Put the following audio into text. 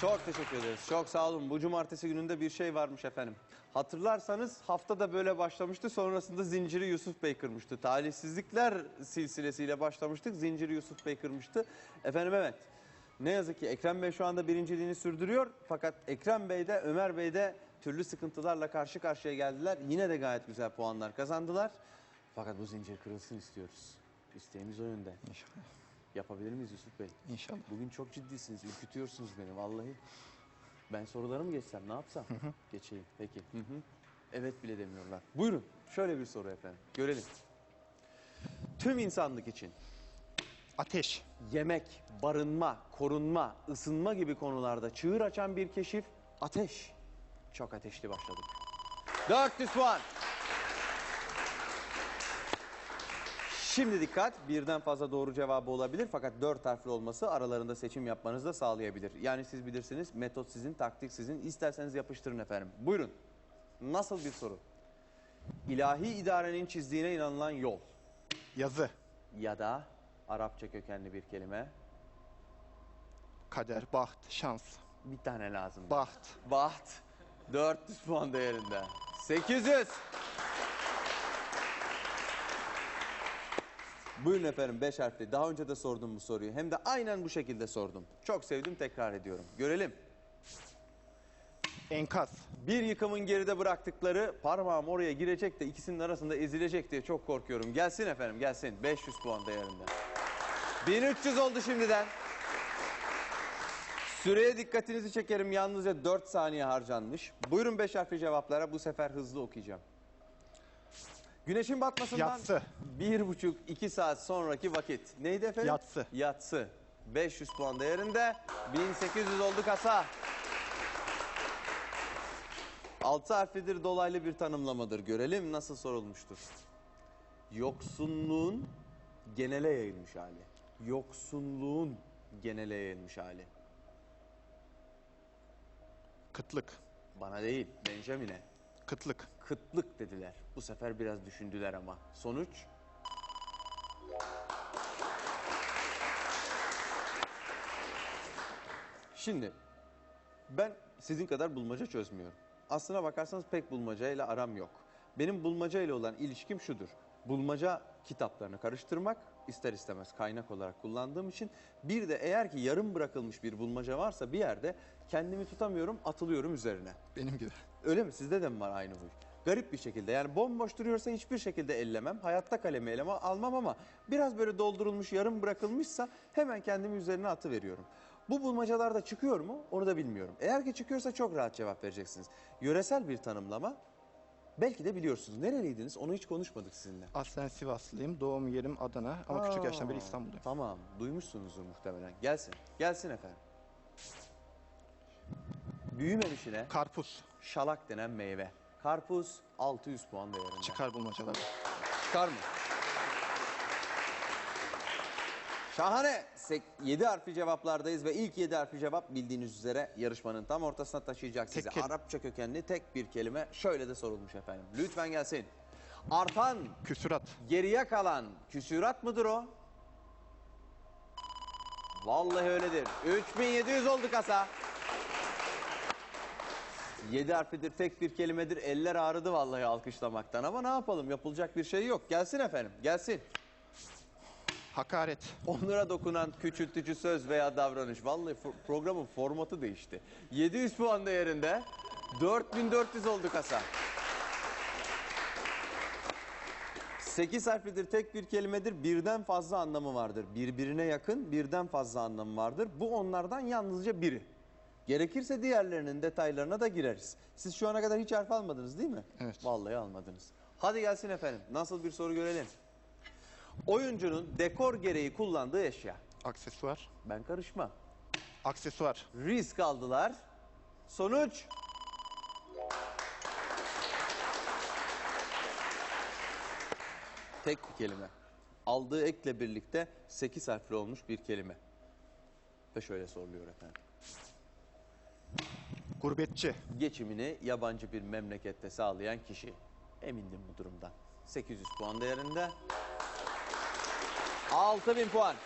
Çok teşekkür ederiz. Çok sağ olun. Bu cumartesi gününde bir şey varmış efendim. Hatırlarsanız haftada böyle başlamıştı. Sonrasında zinciri Yusuf Bey kırmıştı. Talihsizlikler silsilesiyle başlamıştık. Zinciri Yusuf Bey kırmıştı. Efendim evet. Ne yazık ki Ekrem Bey şu anda birinciliğini sürdürüyor. Fakat Ekrem Bey de Ömer Bey de türlü sıkıntılarla karşı karşıya geldiler. Yine de gayet güzel puanlar kazandılar. Fakat bu zincir kırılsın istiyoruz. İsteğimiz o yönde. İnşallah. Yapabilir miyiz Yusuf Bey? İnşallah. Bugün çok ciddisiniz, ürkütüyorsunuz beni vallahi. Ben soruları mı geçsem, ne yapsam? Geçeyim, peki. Hı hı. Evet bile demiyorlar. Buyurun, şöyle bir soru efendim, görelim. Tüm insanlık için Ateş. yemek, barınma, korunma, ısınma gibi konularda çığır açan bir keşif ateş. Çok ateşli başladık. 400 puan. Şimdi dikkat, birden fazla doğru cevabı olabilir fakat dört harfli olması aralarında seçim yapmanızı da sağlayabilir. Yani siz bilirsiniz, metot sizin, taktik sizin. İsterseniz yapıştırın efendim. Buyurun. Nasıl bir soru? İlahi idarenin çizdiğine inanılan yol Yazı. ya da Arapça kökenli bir kelime. Kader. Baht. Şans. Bir tane lazım. Baht. Baht 400 puan değerinde. 800. Buyurun efendim 5 harfli. Daha önce de sordum bu soruyu. Hem de aynen bu şekilde sordum. Çok sevdim tekrar ediyorum. Görelim. Enkaz. Bir yıkımın geride bıraktıkları parmağım oraya girecek de ikisinin arasında ezilecek diye çok korkuyorum. Gelsin efendim gelsin. 500 puan değerinde. 1300 oldu şimdiden. Süreye dikkatinizi çekerim. Yalnızca 4 saniye harcanmış. Buyurun 5 harfli cevaplara. Bu sefer hızlı okuyacağım. Güneşin batmasından Yatsı. bir buçuk iki saat sonraki vakit. Neydi efendim? Yatsı. Yatsı. 500 puan değerinde. 1800 oldu kasa. Altı harflidir dolaylı bir tanımlamadır. Görelim nasıl sorulmuştur. Yoksunluğun genele yayılmış hali. Yoksunluğun genele yayılmış hali. Kıtlık. Bana değil, Benjamin'e. Kıtlık. Kıtlık dediler. Bu sefer biraz düşündüler ama. Sonuç? Şimdi ben sizin kadar bulmaca çözmüyorum. Aslına bakarsanız pek bulmacayla aram yok. Benim bulmaca ile olan ilişkim şudur. Bulmaca kitaplarını karıştırmak ister istemez kaynak olarak kullandığım için bir de eğer ki yarım bırakılmış bir bulmaca varsa bir yerde kendimi tutamıyorum atılıyorum üzerine. Benim gibi. Öyle mi? Sizde de mi var aynı huy? Garip bir şekilde. Yani bomboş duruyorsa hiçbir şekilde ellemem. Hayatta kalemi eleme almam ama biraz böyle doldurulmuş, yarım bırakılmışsa hemen kendimi üzerine atı veriyorum. Bu bulmacalarda çıkıyor mu? Onu da bilmiyorum. Eğer ki çıkıyorsa çok rahat cevap vereceksiniz. Yöresel bir tanımlama. Belki de biliyorsunuz. Nereliydiniz? Onu hiç konuşmadık sizinle. Aslen Sivaslıyım. Doğum yerim Adana. Ama küçük yaştan beri Aa, İstanbul'dayım. Tamam. Duymuşsunuzdur muhtemelen. Gelsin. Gelsin efendim. Büyümemişine Karpuz. şalak denen meyve. Karpuz 600 puan değerinde. Çıkar bulmacalar. Çıkar mı? Şahane. 7 harfli cevaplardayız ve ilk 7 harfli cevap bildiğiniz üzere yarışmanın tam ortasına taşıyacak sizi. Arapça kökenli tek bir kelime şöyle de sorulmuş efendim. Lütfen gelsin. Artan, Küsurat. geriye kalan küsürat mıdır o? Vallahi öyledir. 3700 oldu kasa. 7 harflidir, tek bir kelimedir. Eller ağrıdı vallahi alkışlamaktan ama ne yapalım yapılacak bir şey yok. Gelsin efendim, gelsin. Hakaret. Onlara dokunan küçültücü söz veya davranış. Vallahi programın formatı değişti. 700 puan değerinde 4400 oldu kasa. 8 harflidir, tek bir kelimedir. Birden fazla anlamı vardır. Birbirine yakın birden fazla anlamı vardır. Bu onlardan yalnızca biri. Gerekirse diğerlerinin detaylarına da gireriz. Siz şu ana kadar hiç harf almadınız değil mi? Evet. Vallahi almadınız. Hadi gelsin efendim. Nasıl bir soru görelim. Oyuncunun dekor gereği kullandığı eşya. Aksesuar. Ben karışmam. Aksesuar. Risk aldılar. Sonuç? Tek bir kelime. Aldığı ekle birlikte 8 harfli olmuş bir kelime. Ve şöyle soruluyor efendim. Gurbetçi. Geçimini yabancı bir memlekette sağlayan kişi. Emindim bu durumdan. 800 puan değerinde. 6000 puan.